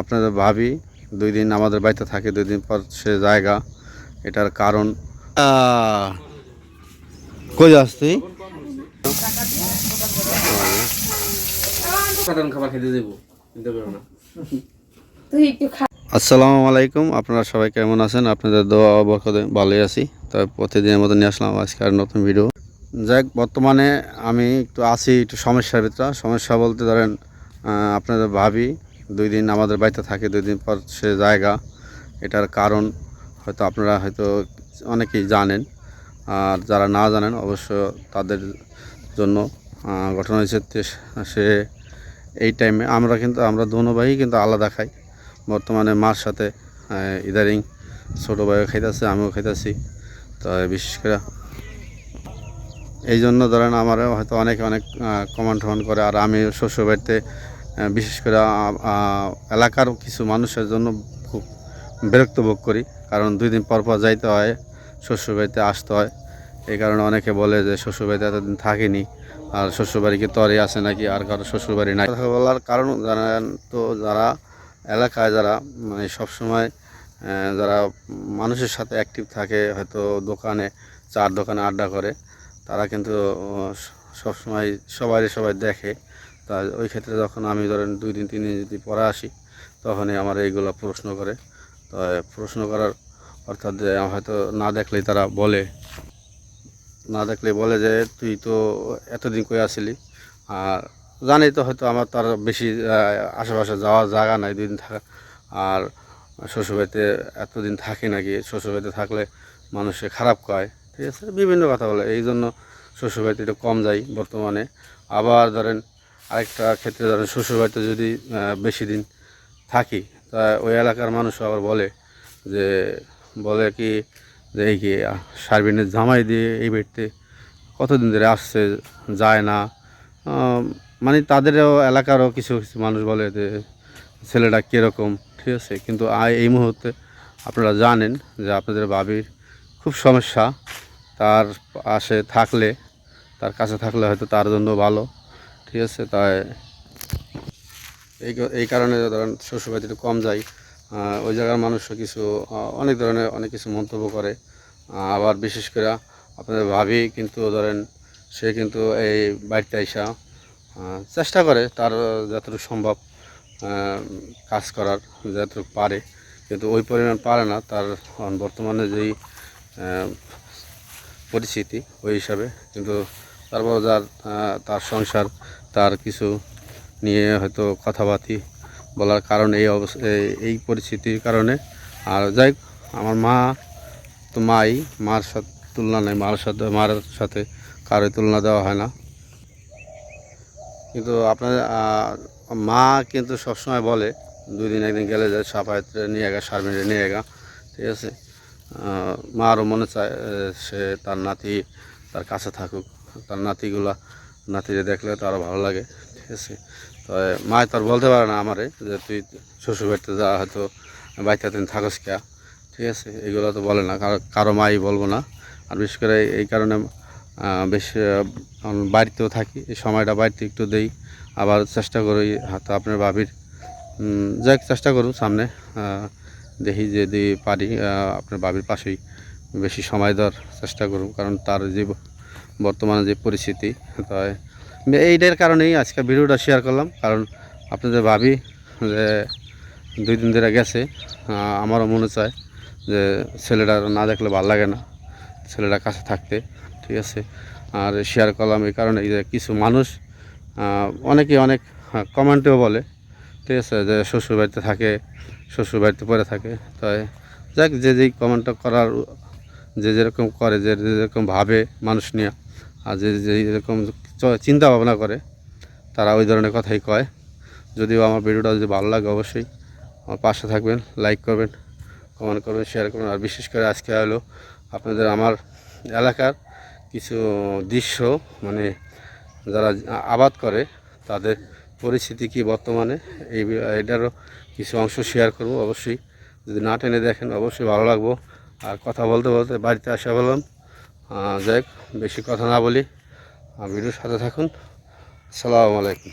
আপনাদের ভাবি দুই দিন আমাদের বাড়িতে থাকে দুই দিন পর সে জায়গা। এটার কারণ। কই যাস তুই? আসসালামু আলাইকুম আপনারা সবাই কেমন আছেন? আপনাদের দোয়া বরকতে ভালোই আছি। তবে প্রতিদিনের মতো নিয়ে আসলাম আজকে আর নতুন ভিডিও যাক বর্তমানে আমি একটু আছি একটু সমস্যার ভিতরে। সমস্যা বলতে ধরেন আপনাদের ভাবি দুই দিন আমাদের বাড়িতে থাকে দুই দিন পর সে জায়গা। এটার কারণ হয়তো আপনারা হয়তো অনেকেই জানেন। আর যারা না জানেন অবশ্য তাদের জন্য ঘটনা হয়েছে সে এই টাইমে আমরা কিন্তু আমরা দোনো ভাই কিন্তু আলাদা খাই। বর্তমানে মার সাথে ইদারিং ছোটো ভাইও খাইতেছে আমিও খাইতেছি। তো বিশেষ করে এই জন্য ধরেন আমার হয়তো অনেক অনেক কমান্ড টমান করে আর আমি শ্বশুরবাড়িতে আহ, বিশেষ করে এলাকার কিছু মানুষের জন্য খুব বিরক্ত ভোগ করি। কারণ দুই দিন পর পর যাইতে হয়, শ্বশুরবাড়িতে আসতে হয়। এই কারণে অনেকে বলে যে শ্বশুরবাড়িতে এতদিন থাকিনি, আর শ্বশুরবাড়ি কি তরে আছে নাকি, আর কারও শ্বশুরবাড়ি নাই। কথা বলার কারণ জানেন তো, যারা এলাকায় যারা মানে সবসময় যারা মানুষের সাথে অ্যাক্টিভ থাকে, হয়তো দোকানে, চার দোকানে আড্ডা করে, তারা কিন্তু সবসময় সবাই সবাই দেখে। তা ওই ক্ষেত্রে যখন আমি ধরেন দুই দিন, তিন দিন যদি পরে আসি, তখনই আমার এইগুলো প্রশ্ন করে। তো প্রশ্ন করার অর্থাৎ যে হয়তো না দেখলেই তারা বলে। না দেখলে বলে যে, তুই তো এতদিন কই আসিলি? আর জানি তো হয়তো আমার তার বেশি আশেপাশে যাওয়ার জায়গা নাই দুই দিন থাকা। আর শ্বশুরবাড়িতে এতদিন থাকি নাকি, শ্বশুরবাড়িতে থাকলে মানুষে খারাপ কয়। ঠিক আছে? বিভিন্ন কথা বলে। এই জন্য শ্বশুরবাড়িতে একটু কম যাই বর্তমানে। আবার ধরেন আরেকটা ক্ষেত্রে ধরেন শ্বশুরবাড়িতে যদি বেশি দিন থাকি, তা ওই এলাকার মানুষ আবার বলে যে, বলে কি, যে এই কি সার্বিনের জামাই দিয়ে এই বাড়িতে কতদিন ধরে আসছে, যায় না। মানে তাদেরও, এলাকারও কিছু কিছু মানুষ বলে যে, ছেলেটা কীরকম, ঠিক আছে? কিন্তু এই মুহূর্তে আপনারা জানেন যে আপনাদের বাবির খুব সমস্যা। তার পাশে থাকলে, তার কাছে থাকলে হয়তো তার জন্য ভালো। ঠিক আছে তাই এই এই কারণে ধরেন শ্বশুরবাড়িতে একটু কম আহ, ওই জায়গার মানুষও কিছু অনেক ধরনের অনেক কিছু মন্তব্য করে। আবার বিশেষ করে আপনাদের ভাবি কিন্তু ধরেন সে কিন্তু এই বাড়িতে আইসা চেষ্টা করে তার যতটুকু সম্ভব কাজ করার যতটুকু পারে। কিন্তু ওই পরিমাণ পারে না তার বর্তমানে যেই পরিস্থিতি ওই হিসাবে। কিন্তু তারপর যার তার সংসার তার কিছু নিয়ে হয়তো কথাবার্তি বলার কারণ এই এই পরিস্থিতির কারণে। আর যাই আমার মা তো মাই মার সাথে তুলনা নেই মার সাথে মার সাথে কারোর তুলনা দেওয়া হয় না। কিন্তু আপনার মা কিন্তু সবসময় বলে দুই দিন একদিন গেলে যায় সাপায়ত্রে নিয়ে গা সারমিনে নিয়ে গা। ঠিক আছে? আহ, মারও মনে চায় সে তার নাতি তার কাছে থাকুক তার নাতিগুলা নাতিরে দেখলে তো আরও ভালো লাগে, ঠিক আছে? তো মা তো আর বলতে পারে না আমারে যে তুই শ্বশুর বাড়িতে যা, হয়তো বাড়িতে দিন থাকস কে, ঠিক আছে? এগুলো তো বলে না, কারও মাই বলব না। আর বিশেষ করে এই কারণে বেশ বাড়িতেও থাকি, এই সময়টা বাড়িতে একটু দেই, আবার চেষ্টা করি, হয়তো আপনার ভাবির যাক, চেষ্টা করুন সামনে দেখি যদি পারি আপনার বাবির পাশেই বেশি সময় দেওয়ার চেষ্টা করুন, কারণ তার যে ব- বর্তমানে যে পরিস্থিতি তাই এইটার কারণেই আজকে ভিডিওটা শেয়ার করলাম। কারণ আপনাদের ভাবি যে দুই দিন ধরে গেছে আমারও মনে চায় যে ছেলেটা না দেখলে ভালো লাগে না ছেলেটা কাছে থাকতে, ঠিক আছে? আর শেয়ার করলাম এই কারণে যে কিছু মানুষ অনেকে অনেক কমেন্টেও বলে, ঠিক আছে? যে শ্বশুরবাড়িতে থাকে শ্বশুরবাড়িতে পরে থাকে, তাই যাক, যে যেই কমেন্টটা করার, যে যেরকম করে, যে যেরকম ভাবে মানুষ নিয়ে আর যে যেরকম চিন্তা ভাবনা করে, তারা ওই ধরনের কথাই কয়। যদিও আমার ভিডিওটা যদি ভালো লাগে অবশ্যই আমার পাশে থাকবেন, লাইক করবেন, কমেন্ট করবেন শেয়ার করবেন। আর বিশেষ করে আজকে হলো আপনাদের আমার এলাকার কিছু দৃশ্য মানে যারা আবাদ করে, তাদের পরিস্থিতি কি বর্তমানে, এই এটারও কিছু অংশ শেয়ার করব অবশ্যই। যদি না টেনে দেখেন, অবশ্যই ভালো লাগবো। আর কথা বলতে বলতে বাড়িতে আসা বললাম যাই বেশি কথা না বলি ভিডিওর সাথে থাকুন। আসসালামু আলাইকুম।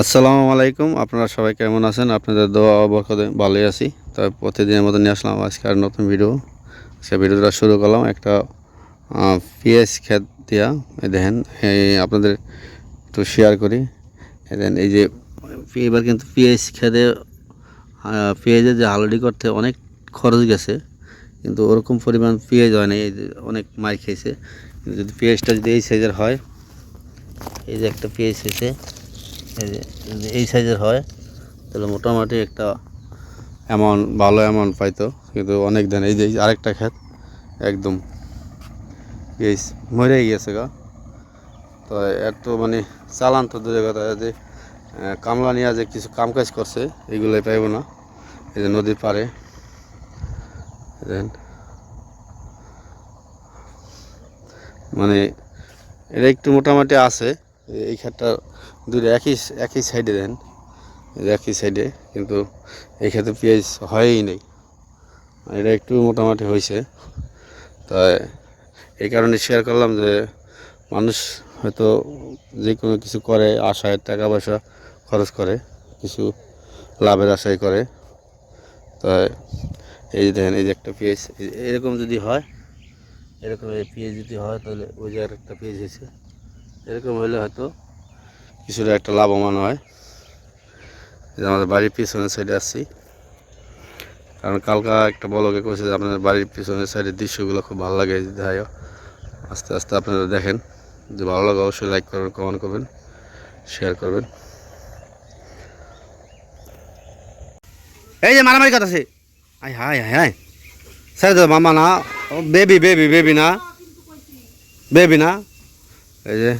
আসসালামু আলাইকুম, আপনারা সবাই কেমন আছেন? আপনাদের দোয়া বরকতে ভালোই আছি। তবে প্রতিদিনের মতো নিয়ে আসলাম আজকে আর নতুন ভিডিও। সে ভিডিওটা শুরু করলাম একটা পিএস খেত দিয়া। দেখেন আপনাদের একটু শেয়ার করি। দেখেন, এই যে, এবার কিন্তু পিএস খেতে পেঁয়াজের যে হালুডি করতে অনেক খরচ গেছে। কিন্তু ওরকম পরিমাণ পেঁয়াজ হয় না, এই অনেক মার খেয়েছে। কিন্তু যদি পেঁয়াজটা যদি এই সাইজের হয়, এই যে একটা পেঁয়াজ হয়েছে, এই যে যদি এই সাইজের হয়, তাহলে মোটামুটি একটা অ্যামাউন্ট ভালো অ্যামাউন্ট পাইতো। কিন্তু অনেক দেন, এই যে আরেকটা ক্ষেত, একদম পেঁয়াজ মরে গিয়েছে গা। তো এত মানে চালান তো দূরে কথা যে কামলা নিয়ে যে কিছু কাম কাজ করছে, এগুলোই পাইব না। এই যে নদীর পাড়ে। দেখেন মানে এটা একটু মোটামুটি আছে। এই ক্ষেতটা দুটো একই একই সাইডে দেন। একই সাইডে কিন্তু এই ক্ষেত্রে পেঁয়াজ হয়ই নেই। এটা একটু মোটামুটি হয়েছে। তাই এই কারণে শেয়ার করলাম যে, মানুষ হয়তো যে কোনো কিছু করে, আশায় টাকা পয়সা খরচ করে, কিছু লাভের আশায় করে। তাই এই যে দেখেন, এই যে একটা পেঁয়াজ এরকম যদি হয়, এরকম এই পেঁয়াজ যদি হয়, তাহলে ওই জায়গার একটা পেঁয়াজ হয়েছে। এরকম হলে হয়তো কিছুটা একটা লাভবান হয়। আমাদের বাড়ির পিছনের সাইডে আসছি কারণ কালকা একটা বলকে করেছে যে আপনাদের বাড়ির পিছনের সাইডের দৃশ্যগুলো খুব ভালো লাগে। যদি দেখায় আস্তে আস্তে আপনারা দেখেন। যে ভালো লাগে অবশ্যই লাইক করবেন কমেন্ট করবেন শেয়ার করবেন। এই যে মারামারি কথা আছে আয় হায় হায় হায় স্যার তো মামা না বেবি বেবি বেবি না বেবি না এই যে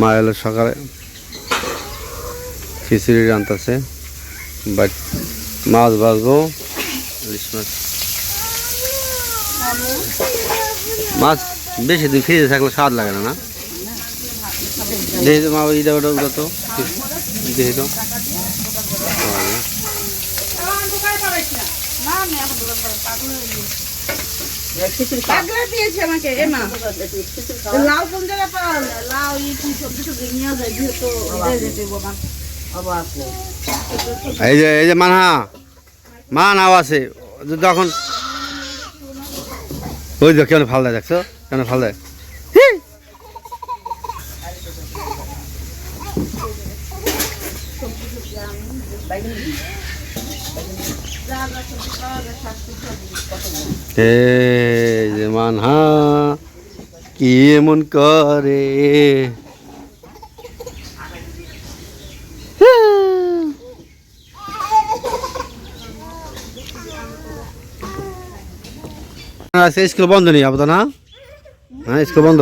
মা এলো সকালে। খিচুড়ি রান্তাছে বাট মাছ ভাজবো। ইলিশ মাছ। মাছ বেশি দিন ফ্রিজে থাকলে স্বাদ লাগে না না? দেখি মা ওই এটা ওটা ওটা তো দেখি তো পাগলা দিয়েছে আমাকে এ মা। লাউ কোন জায়গায় পাওয়া যায়? লাউ এই কি সবজি সবজি নিয়ে যায় যেহেতু দিয়ে দেবো মা এই যে এই যে মানহা মান আছে যখন ওই যে কেন ফাল দেয় দেখছ? কেমন ফাল দেয় হি! এই যে মানহা কি এমন করে? আজকে স্কুল বন্ধ নেই আপাতত না? হ্যাঁ স্কুল বন্ধ।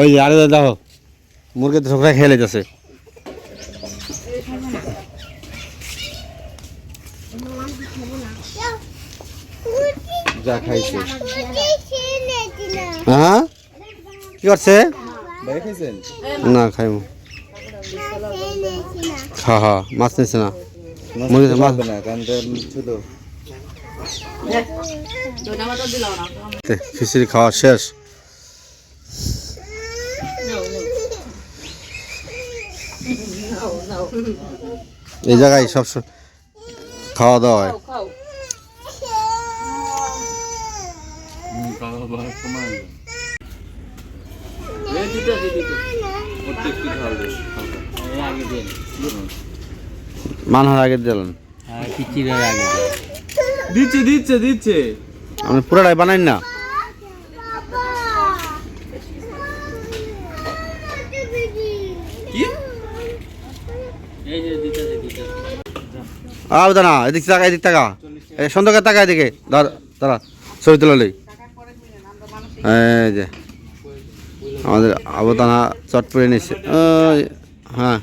ওই আরে দেখো মুরগি তো সবাই খেয়ে লেগেছে যা খাইছে। হ্যাঁ? কি করছে? না খাইব। খা হা মাছ নিচ্ছে না। মুরগি মাছ খিচুড়ি খাওয়া শেষ। এই জায়গায় সব খাওয়া দাওয়া হয়। প্রত্যেকটি খাওয়াবে মানহার আগে দিলেন। দিচ্ছে দিচ্ছে দিচ্ছে। আপনি পুরোটাই বানাইন না? কি? আও দানা এদিক টাকা এদিক টাকা এই সন্ধ্যকার টাকা এদিকে। দাঁড়া দাঁড়া ছবি তোলালি এই যে আমাদের আবদানা চটপড়ে নিচ্ছে হ্যাঁ।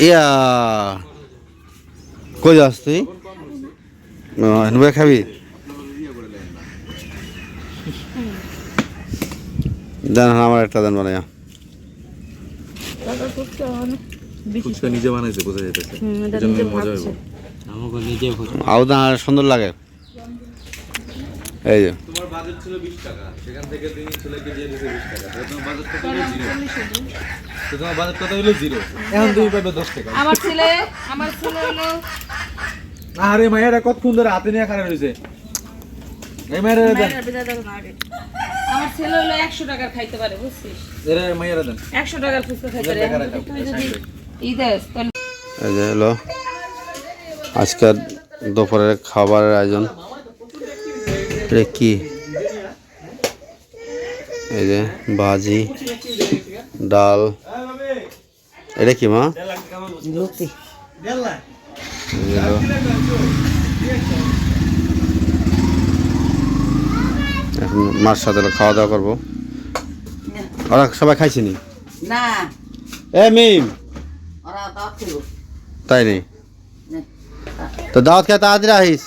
ইয়া কই যাস তুই? নুয়ে খাবি? দেন আমার একটা দেন বানাইয়া ফুচকা নিজে বানাইছে বোঝা যেতেছে সুন্দর লাগে। এই যে। তোমার বাজেট ছিল বিশ টাকা। সেখান থেকে তিনি ছেলেকে দিয়ে দিয়েছে বিশ টাকা। তাহলে তোমার বাজেট কত হলো? জিরো তো তোমার বাজেট কত হলো? জিরো। এখন তুমি পাবে দশ টাকা। আমার ছেলে আমার ছেলে হলো আরে মায়েরা কতক্ষণ ধরে হাতে নিয়ে খারাপ হয়েছে। এই মায়েরা দেন। আমার ছেলে হলো একশো টাকার খাইতে পারে বুঝছিস? এরা মায়েরা দেন। একশো টাকার ফুচকা খাইতে পারে। তুই যদি তাহলে এই যে হলো। আজকের দুপুরের খাবারের আয়োজন। এটা কি? এই যে ভাজি ডাল। এটা কি মা? লুচি। এখন মার সাথে খাওয়া দাওয়া করব। ওরা সবাই খাইছি নি? না। এ মিম। তাই নেই তো দাওয়াত খেয়ে তাড়াতাড়ি আহিস।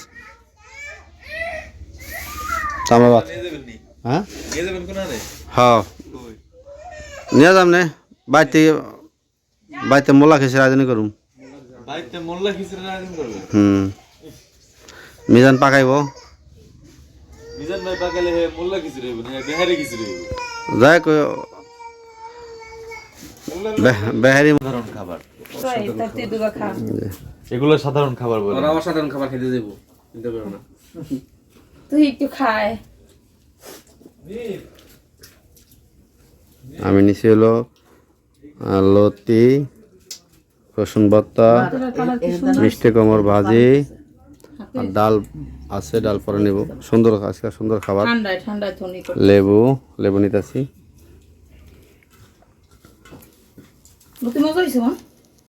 নি? হ্যাঁ? নিয়ে হ্যাঁ। নিয়ে যাম নে। বাড়িতে বাড়িতে মোল্লা আয়োজন করুম। বাড়িতে মোল্লা খিচুড়ির আয়োজন করবে? হুম। মিজান পাকাইব। যাই কই বেহারি সাধারণ খাবার। এগুলো সাধারণ খাবার বলে। ওরা খাবার খেতে দেবো না। তুই একটু খায়। আমি নিছি হলো লতি রসুন ভর্তা মিষ্টি কোমর ভাজি আর ডাল আছে ডাল পরে নেব। সুন্দর আজকে সুন্দর খাবার। লেবু লেবু হয়েছে মা?